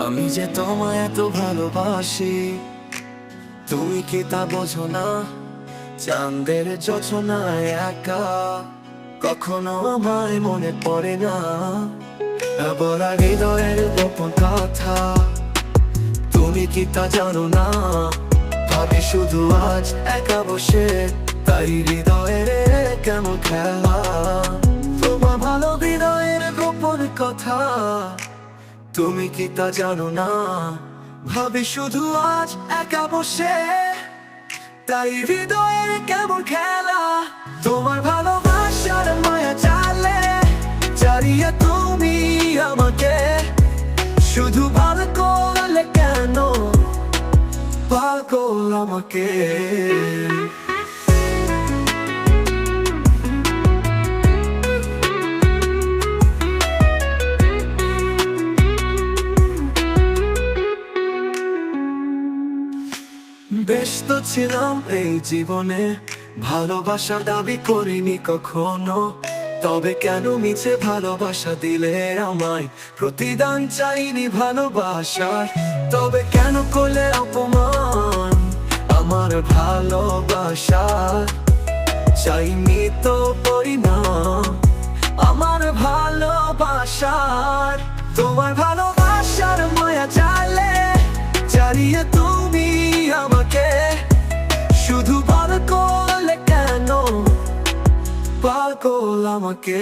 আমি যে তোমায় এত ভালোবাসি, তুমি কি তা বোঝো না? চাঁদের যোচনায় একা, কখনো আমায় মনে পড়ে না। বলা হৃদয়ের গোপন কথা, তুমি কি তা জানো না? ভাবি শুধু আজ একা বসে, তাই হৃদয়ের কেমন খেলা? তুমি কি তা জানো না? ভাবি শুধু আজ একা বসে, তাই হৃদয়ের কেমন খেলা? তোমার ভালোবাসার মায়া চালে চারিয়ে তুমি আমাকে। শুধু ভালো করলে কেন? পাগল আমাকে। ব্যস্ত ছিলাম এই জীবনে, ভালোবাসার দাবি করিনি কখনো। তবে কেন মিছে ভালোবাসা দিলে আমায়? প্রতিদান চাইনি ভালোবাসার। তবে কেন করলে অপমান আমার ভালোবাসার? চাইনি তো পরিণাম আমার ভালোবাসার। তোমার ভালোবাসার মায়া চালে চারিয়ে পাগল আমাকে